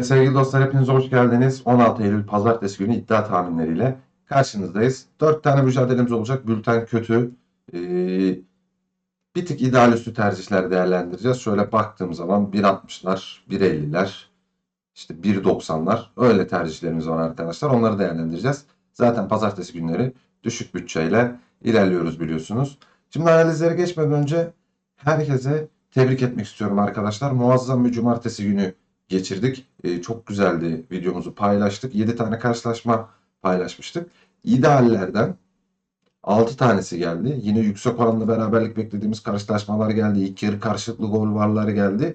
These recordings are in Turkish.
Evet sevgili dostlar hepiniz hoş geldiniz. 16 Eylül Pazartesi günü iddia tahminleriyle karşınızdayız. 4 tane mücadelemiz olacak. Bülten kötü. Ee, bir tık ideal üstü tercihler değerlendireceğiz. Şöyle baktığım zaman 1.60'lar, 1.50'ler, işte 1.90'lar öyle tercihlerimiz var arkadaşlar. Onları değerlendireceğiz. Zaten pazartesi günleri düşük bütçeyle ilerliyoruz biliyorsunuz. Şimdi analizlere geçmeden önce herkese tebrik etmek istiyorum arkadaşlar. Muazzam bir cumartesi günü geçirdik. Ee, çok güzeldi. Videomuzu paylaştık. 7 tane karşılaşma paylaşmıştık. İdeallerden 6 tanesi geldi. Yine yüksek oranlı beraberlik beklediğimiz karşılaşmalar geldi. İlk yarı karşılıklı gol varları geldi.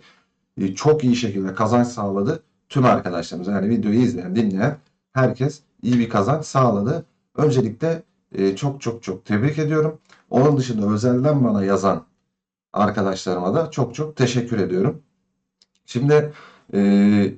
Ee, çok iyi şekilde kazanç sağladı. Tüm arkadaşlarımız yani videoyu izleyen, dinleyen herkes iyi bir kazanç sağladı. Öncelikle e, çok çok çok tebrik ediyorum. Onun dışında özelden bana yazan arkadaşlarıma da çok çok teşekkür ediyorum. Şimdi ee,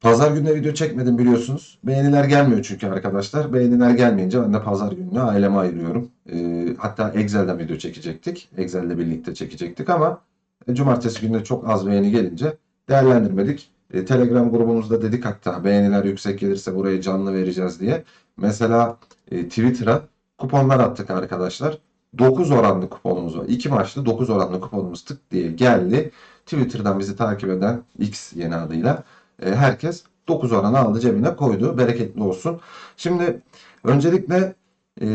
pazar gününe video çekmedim biliyorsunuz. Beğeniler gelmiyor çünkü arkadaşlar. Beğeniler gelmeyince ben de pazar gününü aileme ayırıyorum. Ee, hatta Excel'den video çekecektik. Excel'le birlikte çekecektik ama e, cumartesi günü çok az beğeni gelince değerlendirmedik. E, Telegram grubumuzda dedik hatta beğeniler yüksek gelirse burayı canlı vereceğiz diye. Mesela e, Twitter'a kuponlar attık arkadaşlar. 9 oranlı kuponumuz var. 2 maçta 9 oranlı kuponumuz tık diye geldi. Twitter'dan bizi takip eden X yeni adıyla e, herkes 9 oranı aldı cebine koydu. Bereketli olsun. Şimdi öncelikle e,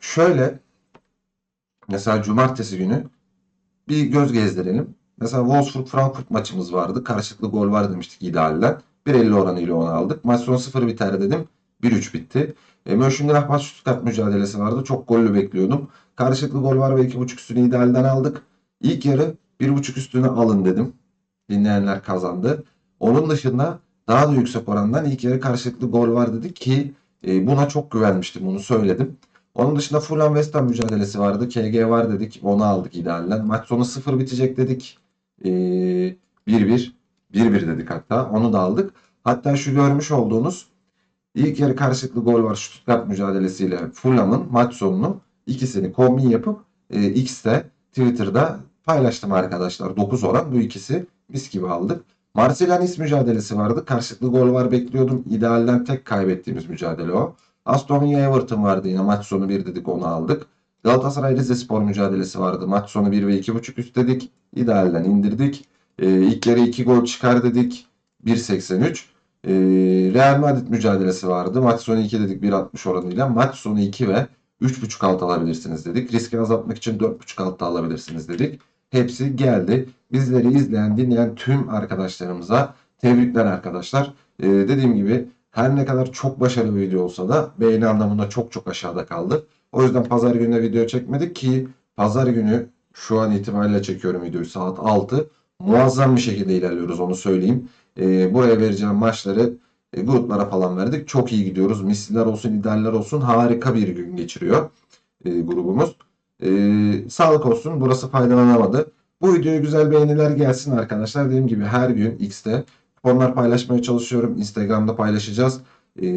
şöyle mesela cumartesi günü bir göz gezdirelim. Mesela Wolfsburg-Frankfurt maçımız vardı. Karşılıklı gol var demiştik idealden. 1.50 oranıyla onu aldık. Maç sonu 0 biter dedim. 1-3 bitti. E, Mönchengladbach Stuttgart mücadelesi vardı. Çok gollü bekliyordum. Karşılıklı gol var ve 2.5 üstünü idealden aldık. İlk yarı 1.5 üstünü alın dedim. Dinleyenler kazandı. Onun dışında daha da yüksek orandan ilk yarı karşılıklı gol var dedik ki e, buna çok güvenmiştim. Bunu söyledim. Onun dışında Fulham West Ham mücadelesi vardı. KG var dedik. Onu aldık idealden. Maç sonu 0 bitecek dedik. 1-1. 1-1 dedik hatta. Onu da aldık. Hatta şu görmüş olduğunuz ilk yarı karşılıklı gol var Stuttgart mücadelesiyle Fulham'ın maç sonunu ikisini kombin yapıp e, X'te Twitter'da paylaştım arkadaşlar. 9 oran bu ikisi mis gibi aldık. Marsilya Nice mücadelesi vardı. Karşılıklı gol var bekliyordum. İdealden tek kaybettiğimiz mücadele o. Aston Villa Everton vardı yine maç sonu 1 dedik onu aldık. Galatasaray Rizespor mücadelesi vardı. Maç sonu 1 ve 2.5 üst dedik. İdealden indirdik. Ee, ilk yarı 2 gol çıkar dedik. 1.83. Ee, Real Madrid mücadelesi vardı. Maç sonu 2 dedik 1.60 oranıyla. Maç sonu 2 ve 3.5 alt alabilirsiniz dedik. Riski azaltmak için 4.5 alt alabilirsiniz dedik. Hepsi geldi. Bizleri izleyen, dinleyen tüm arkadaşlarımıza tebrikler arkadaşlar. Ee, dediğim gibi her ne kadar çok başarılı bir video olsa da beğeni anlamında çok çok aşağıda kaldı. O yüzden pazar gününe video çekmedik ki pazar günü şu an itibariyle çekiyorum videoyu saat 6. Muazzam bir şekilde ilerliyoruz onu söyleyeyim. Ee, buraya vereceğim maçları e, gruplara falan verdik. Çok iyi gidiyoruz. Misliler olsun, idealler olsun harika bir gün geçiriyor e, grubumuz. E, sağlık olsun. Burası faydalanamadı. Bu videoya güzel beğeniler gelsin arkadaşlar. Dediğim gibi her gün X'te kuponlar paylaşmaya çalışıyorum. Instagram'da paylaşacağız. E,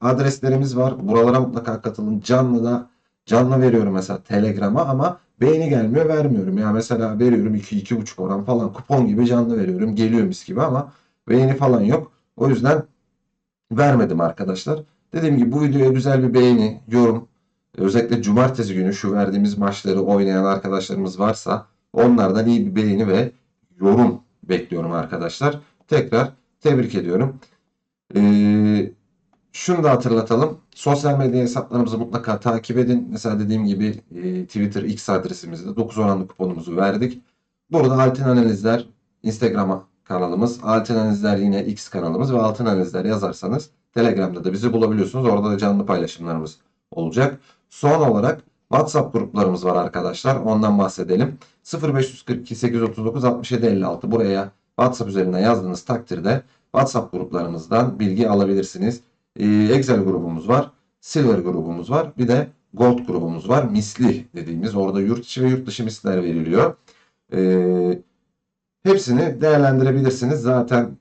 adreslerimiz var. Buralara mutlaka katılın. Canlı da canlı veriyorum mesela Telegram'a ama beğeni gelmiyor vermiyorum. Ya mesela veriyorum 2-2,5 oran falan kupon gibi canlı veriyorum. Geliyor mis gibi ama beğeni falan yok. O yüzden vermedim arkadaşlar. Dediğim gibi bu videoya güzel bir beğeni, yorum, özellikle cumartesi günü şu verdiğimiz maçları oynayan arkadaşlarımız varsa onlardan iyi bir beğeni ve yorum bekliyorum arkadaşlar. Tekrar tebrik ediyorum. Ee, şunu da hatırlatalım. Sosyal medya hesaplarımızı mutlaka takip edin. Mesela dediğim gibi e, Twitter X adresimizde 9 oranlı kuponumuzu verdik. Burada altın analizler Instagram'a kanalımız. Altın analizler yine X kanalımız ve altın analizler yazarsanız Telegram'da da bizi bulabiliyorsunuz. Orada da canlı paylaşımlarımız olacak. Son olarak WhatsApp gruplarımız var arkadaşlar. Ondan bahsedelim. 0542 839 67 56 buraya WhatsApp üzerinden yazdığınız takdirde WhatsApp gruplarımızdan bilgi alabilirsiniz. Ee, Excel grubumuz var. Silver grubumuz var. Bir de Gold grubumuz var. Misli dediğimiz orada yurt içi ve yurt dışı misler veriliyor. Ee, hepsini değerlendirebilirsiniz. Zaten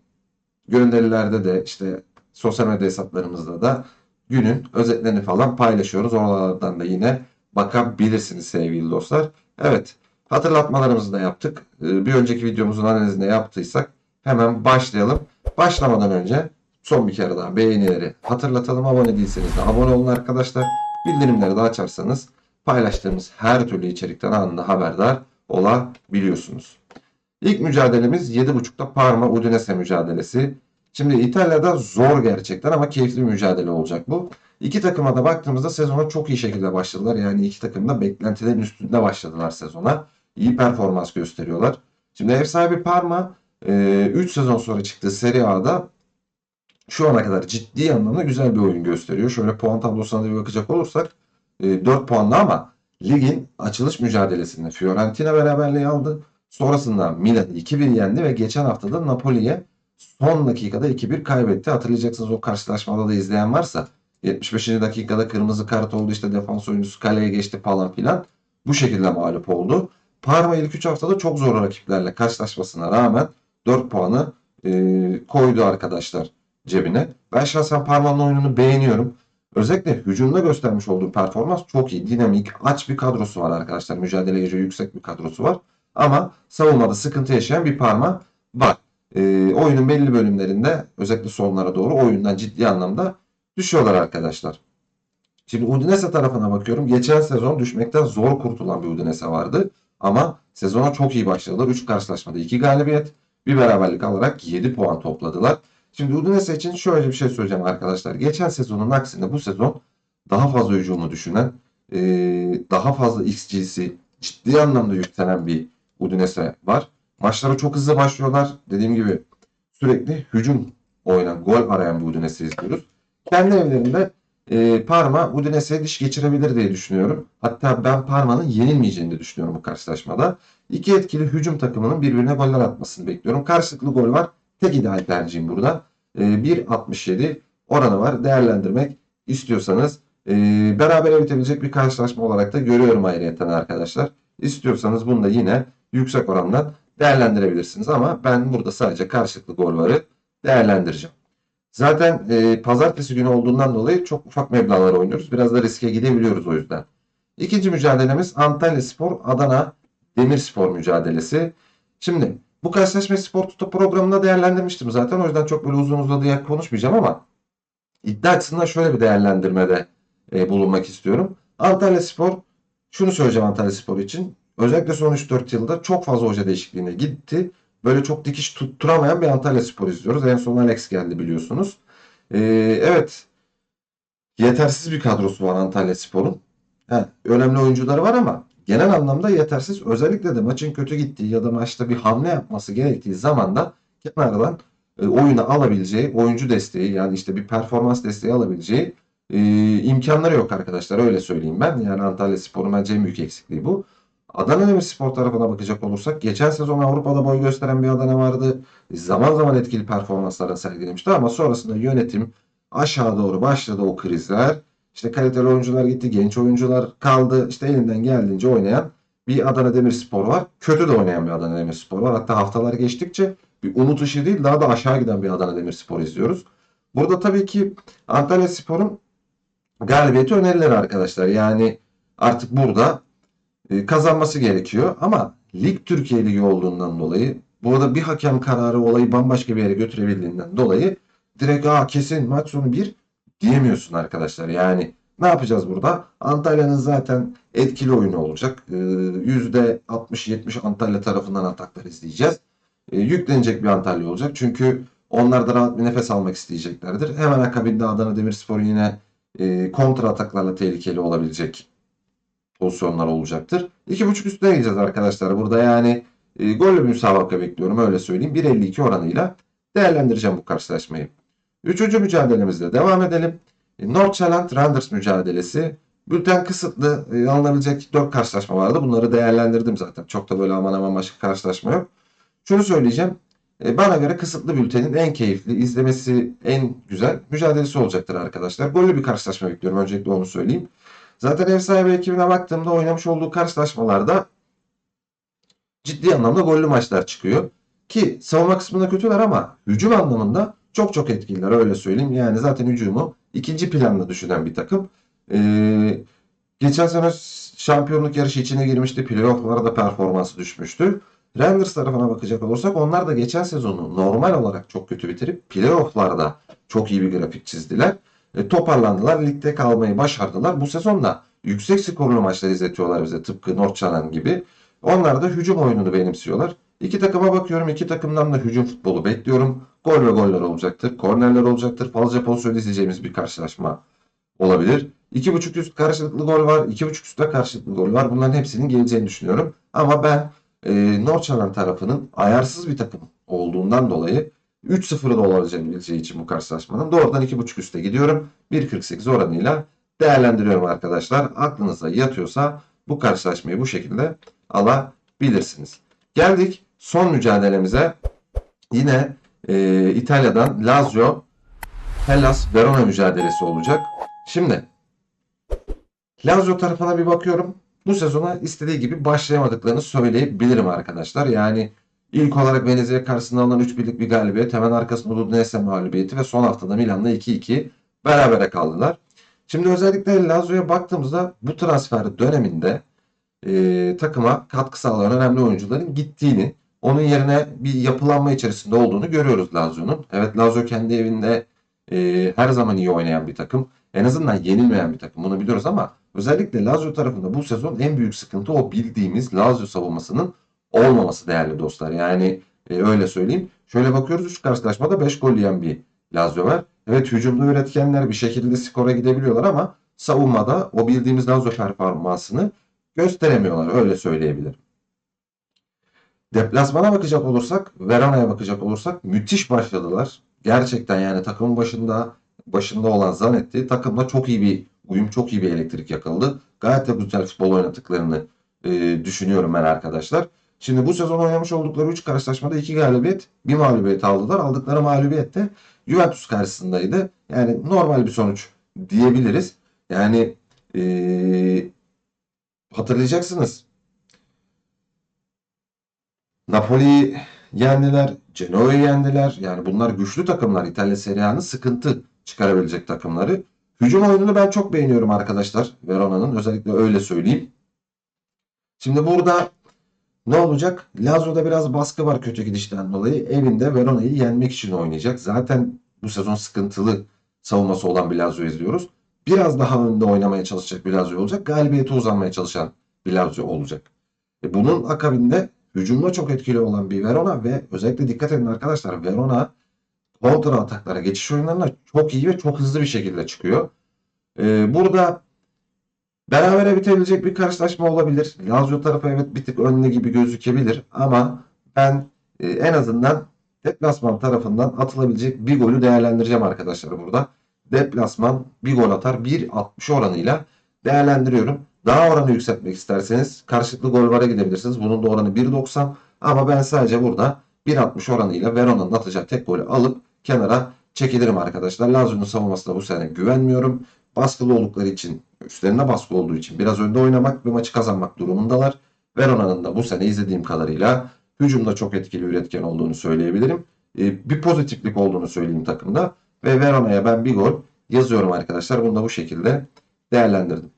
gönderilerde de işte sosyal medya hesaplarımızda da günün özetlerini falan paylaşıyoruz. Oralardan da yine bakabilirsiniz sevgili dostlar. Evet hatırlatmalarımızı da yaptık. Ee, Bir önceki videomuzun analizinde yaptıysak hemen başlayalım. Başlamadan önce son bir kere daha beğenileri hatırlatalım. Abone değilseniz de abone olun arkadaşlar. Bildirimleri de açarsanız paylaştığımız her türlü içerikten anında haberdar olabiliyorsunuz. İlk mücadelemiz 7.30'da Parma Udinese mücadelesi. Şimdi İtalya'da zor gerçekten ama keyifli bir mücadele olacak bu. İki takıma da baktığımızda sezona çok iyi şekilde başladılar. Yani iki takım da beklentilerin üstünde başladılar sezona. İyi performans gösteriyorlar. Şimdi ev sahibi Parma 3 sezon sonra çıktığı Serie A'da şu ana kadar ciddi anlamda güzel bir oyun gösteriyor. Şöyle puan tablosuna da bir bakacak olursak 4 puanlı ama ligin açılış mücadelesinde Fiorentina beraberliği aldı. Sonrasında Milan 2-1 yendi ve geçen haftada Napoli'ye son dakikada 2-1 kaybetti. Hatırlayacaksınız o karşılaşmada da izleyen varsa 75. dakikada kırmızı kart oldu işte defans oyuncusu kaleye geçti falan filan. Bu şekilde mağlup oldu. Parma ilk 3 haftada çok zor rakiplerle karşılaşmasına rağmen 4 puanı e, koydu arkadaşlar cebine. Ben şahsen Parma'nın oyununu beğeniyorum. Özellikle hücumda göstermiş olduğu performans çok iyi. Dinamik, aç bir kadrosu var arkadaşlar. Mücadele gücü yüksek bir kadrosu var. Ama savunmada sıkıntı yaşayan bir Parma var. E, oyunun belli bölümlerinde özellikle sonlara doğru oyundan ciddi anlamda düşüyorlar arkadaşlar. Şimdi Udinese tarafına bakıyorum. Geçen sezon düşmekten zor kurtulan bir Udinese vardı. Ama sezona çok iyi başladılar. 3 karşılaşmada 2 galibiyet, bir beraberlik alarak 7 puan topladılar. Şimdi Udinese için şöyle bir şey söyleyeceğim arkadaşlar. Geçen sezonun aksine bu sezon daha fazla hücumu düşünen, daha fazla XG'si ciddi anlamda yükselen bir Udinese var. Maçlara çok hızlı başlıyorlar. Dediğim gibi sürekli hücum oynayan, gol arayan bir Udinese izliyoruz. Kendi evlerinde e, Parma Udinese'ye diş geçirebilir diye düşünüyorum. Hatta ben Parma'nın yenilmeyeceğini de düşünüyorum bu karşılaşmada. İki etkili hücum takımının birbirine goller atmasını bekliyorum. Karşılıklı gol var. Tek ideal tercihim burada. E, 1.67 oranı var. Değerlendirmek istiyorsanız e, beraber bitebilecek bir karşılaşma olarak da görüyorum ayrıyeten arkadaşlar. İstiyorsanız bunu da yine yüksek orandan değerlendirebilirsiniz. Ama ben burada sadece karşılıklı gol değerlendireceğim. Zaten e, pazartesi günü olduğundan dolayı çok ufak meblağlar oynuyoruz. Biraz da riske gidebiliyoruz o yüzden. İkinci mücadelemiz Antalya Spor Adana Demirspor mücadelesi. Şimdi bu karşılaşmayı Spor Tutu programında değerlendirmiştim zaten. O yüzden çok böyle uzun uzadıya konuşmayacağım ama iddia açısından şöyle bir değerlendirmede e, bulunmak istiyorum. Antalya Spor şunu söyleyeceğim Antalya Spor için. Özellikle son 3-4 yılda çok fazla hoca değişikliğine gitti böyle çok dikiş tutturamayan bir Antalya Spor izliyoruz. En son Alex geldi biliyorsunuz. Ee, evet. Yetersiz bir kadrosu var Antalya Spor'un. He, önemli oyuncuları var ama genel anlamda yetersiz. Özellikle de maçın kötü gittiği ya da maçta bir hamle yapması gerektiği zaman da kenardan e, oyuna alabileceği oyuncu desteği yani işte bir performans desteği alabileceği e, imkanları yok arkadaşlar öyle söyleyeyim ben. Yani Antalya Spor'un bence en büyük eksikliği bu. Adana Demirspor tarafına bakacak olursak geçen sezon Avrupa'da boy gösteren bir Adana vardı. Zaman zaman etkili performanslar sergilemişti ama sonrasında yönetim aşağı doğru başladı o krizler. İşte kaliteli oyuncular gitti, genç oyuncular kaldı. İşte elinden geldiğince oynayan bir Adana Demirspor var. Kötü de oynayan bir Adana Demirspor var. Hatta haftalar geçtikçe bir umut ışığı değil daha da aşağı giden bir Adana Demirspor izliyoruz. Burada tabii ki Antalya Spor'un galibiyeti önerilir arkadaşlar. Yani artık burada e, kazanması gerekiyor. Ama Lig Türkiye Ligi olduğundan dolayı burada bir hakem kararı olayı bambaşka bir yere götürebildiğinden dolayı direkt Aa, kesin maç sonu bir diyemiyorsun arkadaşlar. Yani ne yapacağız burada? Antalya'nın zaten etkili oyunu olacak. E, %60-70 Antalya tarafından ataklar izleyeceğiz. E, yüklenecek bir Antalya olacak. Çünkü onlar da rahat bir nefes almak isteyeceklerdir. Hemen akabinde Adana Demirspor yine kontra ataklarla tehlikeli olabilecek pozisyonlar olacaktır. 2.5 üstüne gideceğiz arkadaşlar. Burada yani e, gollü müsabaka bekliyorum öyle söyleyeyim. 1.52 oranıyla değerlendireceğim bu karşılaşmayı. Üçüncü mücadelemizle devam edelim. E, Northland Randers mücadelesi. Bülten kısıtlı e, alınabilecek 4 karşılaşma vardı. Bunları değerlendirdim zaten. Çok da böyle aman aman başka karşılaşma yok. Şunu söyleyeceğim. E, bana göre kısıtlı bültenin en keyifli, izlemesi en güzel mücadelesi olacaktır arkadaşlar. Gollü bir karşılaşma bekliyorum. Öncelikle onu söyleyeyim. Zaten ev sahibi ekibine baktığımda oynamış olduğu karşılaşmalarda ciddi anlamda gollü maçlar çıkıyor. Ki savunma kısmında kötüler ama hücum anlamında çok çok etkililer öyle söyleyeyim. Yani zaten hücumu ikinci planda düşünen bir takım. Ee, geçen sene şampiyonluk yarışı içine girmişti. Playoff'lara da performansı düşmüştü. Rangers tarafına bakacak olursak onlar da geçen sezonu normal olarak çok kötü bitirip playofflarda çok iyi bir grafik çizdiler. E, toparlandılar. Ligde kalmayı başardılar. Bu sezonda yüksek skorlu maçlar izletiyorlar bize tıpkı Northçalan gibi. Onlar da hücum oyununu benimsiyorlar. İki takıma bakıyorum. İki takımdan da hücum futbolu bekliyorum. Gol ve goller olacaktır. Kornerler olacaktır. Fazla pozisyon izleyeceğimiz bir karşılaşma olabilir. 2.5 üst karşılıklı gol var. 2.5 üstte karşılıklı gol var. Bunların hepsinin geleceğini düşünüyorum. Ama ben e, Northçalan tarafının ayarsız bir takım olduğundan dolayı 3-0'da olabileceği için bu karşılaşmanın doğrudan 2.5 üste gidiyorum. 1.48 oranıyla değerlendiriyorum arkadaşlar. Aklınıza yatıyorsa bu karşılaşmayı bu şekilde alabilirsiniz. Geldik son mücadelemize. Yine e, İtalya'dan Lazio Hellas Verona mücadelesi olacak. Şimdi Lazio tarafına bir bakıyorum. Bu sezona istediği gibi başlayamadıklarını söyleyebilirim arkadaşlar. Yani ilk olarak Venezia karşısında alınan 3 birlik bir galibiyet. Hemen arkasında Udinese mağlubiyeti ve son haftada Milan'la 2-2 berabere kaldılar. Şimdi özellikle Lazio'ya baktığımızda bu transfer döneminde e, takıma katkı sağlayan önemli oyuncuların gittiğini, onun yerine bir yapılanma içerisinde olduğunu görüyoruz Lazio'nun. Evet Lazio kendi evinde e, her zaman iyi oynayan bir takım. En azından yenilmeyen bir takım. Bunu biliyoruz ama özellikle Lazio tarafında bu sezon en büyük sıkıntı o bildiğimiz Lazio savunmasının olmaması değerli dostlar. Yani e, öyle söyleyeyim. Şöyle bakıyoruz 3 karşılaşmada 5 gol yiyen bir Lazio var. Evet hücumda üretkenler bir şekilde skora gidebiliyorlar ama savunmada o bildiğimiz Lazio performansını gösteremiyorlar. Öyle söyleyebilirim. Deplasmana bakacak olursak, Verona'ya bakacak olursak müthiş başladılar. Gerçekten yani takımın başında başında olan Zanetti takımla çok iyi bir uyum, çok iyi bir elektrik yakaladı. Gayet de güzel futbol oynadıklarını e, düşünüyorum ben arkadaşlar. Şimdi bu sezon oynamış oldukları 3 karşılaşmada 2 galibiyet, 1 mağlubiyet aldılar. Aldıkları mağlubiyet de Juventus karşısındaydı. Yani normal bir sonuç diyebiliriz. Yani e, hatırlayacaksınız. Napoli'yi yendiler, Genoa'yı yendiler. Yani bunlar güçlü takımlar. İtalya Serie A'nın sıkıntı çıkarabilecek takımları. Hücum oyununu ben çok beğeniyorum arkadaşlar. Verona'nın özellikle öyle söyleyeyim. Şimdi burada ne olacak? Lazio'da biraz baskı var kötü gidişten dolayı. Evinde Verona'yı yenmek için oynayacak. Zaten bu sezon sıkıntılı savunması olan bir Lazio izliyoruz. Biraz daha önde oynamaya çalışacak bir Lazio olacak. Galibiyete uzanmaya çalışan bir Lazio olacak. E bunun akabinde hücumda çok etkili olan bir Verona ve özellikle dikkat edin arkadaşlar Verona kontra ataklara, geçiş oyunlarına çok iyi ve çok hızlı bir şekilde çıkıyor. Ee, burada berabere bitebilecek bir karşılaşma olabilir. Lazio tarafı evet bir tık önlü gibi gözükebilir ama ben e, en azından deplasman tarafından atılabilecek bir golü değerlendireceğim arkadaşlar burada. Deplasman bir gol atar 1.60 oranıyla değerlendiriyorum. Daha oranı yükseltmek isterseniz karşılıklı gol vara gidebilirsiniz. Bunun da oranı 1.90 ama ben sadece burada 1.60 oranıyla Verona'nın atacağı tek golü alıp kenara çekilirim arkadaşlar. Lazio'nun savunmasına bu sene güvenmiyorum. Baskılı oldukları için, üstlerine baskı olduğu için biraz önde oynamak ve maçı kazanmak durumundalar. Verona'nın da bu sene izlediğim kadarıyla hücumda çok etkili üretken olduğunu söyleyebilirim. Ee, bir pozitiflik olduğunu söyleyeyim takımda. Ve Verona'ya ben bir gol yazıyorum arkadaşlar. Bunu da bu şekilde değerlendirdim.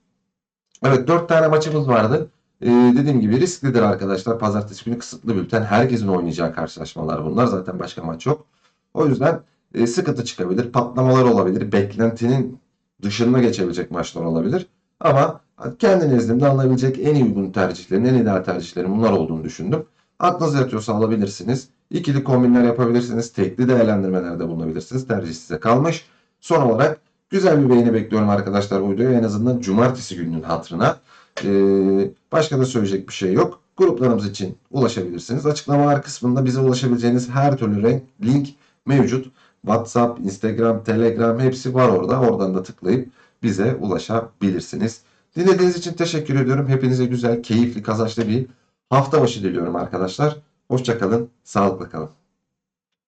Evet 4 tane maçımız vardı. Ee, dediğim gibi risklidir arkadaşlar. Pazartesi günü kısıtlı bülten. Herkesin oynayacağı karşılaşmalar bunlar. Zaten başka maç yok. O yüzden e, sıkıntı çıkabilir. Patlamalar olabilir. Beklentinin dışında geçebilecek maçlar olabilir. Ama kendi nezdimde alınabilecek en uygun tercihlerin, en ideal tercihlerin bunlar olduğunu düşündüm. Aklınız yatıyorsa alabilirsiniz. İkili kombinler yapabilirsiniz. Tekli değerlendirmelerde bulunabilirsiniz. Tercih size kalmış. Son olarak güzel bir beğeni bekliyorum arkadaşlar bu videoya. En azından cumartesi gününün hatırına. Ee, başka da söyleyecek bir şey yok. Gruplarımız için ulaşabilirsiniz. Açıklamalar kısmında bize ulaşabileceğiniz her türlü renk, link mevcut. WhatsApp, Instagram, Telegram hepsi var orada. Oradan da tıklayıp bize ulaşabilirsiniz. Dinlediğiniz için teşekkür ediyorum. Hepinize güzel, keyifli, kazançlı bir hafta başı diliyorum arkadaşlar. Hoşçakalın, sağlıklı kalın.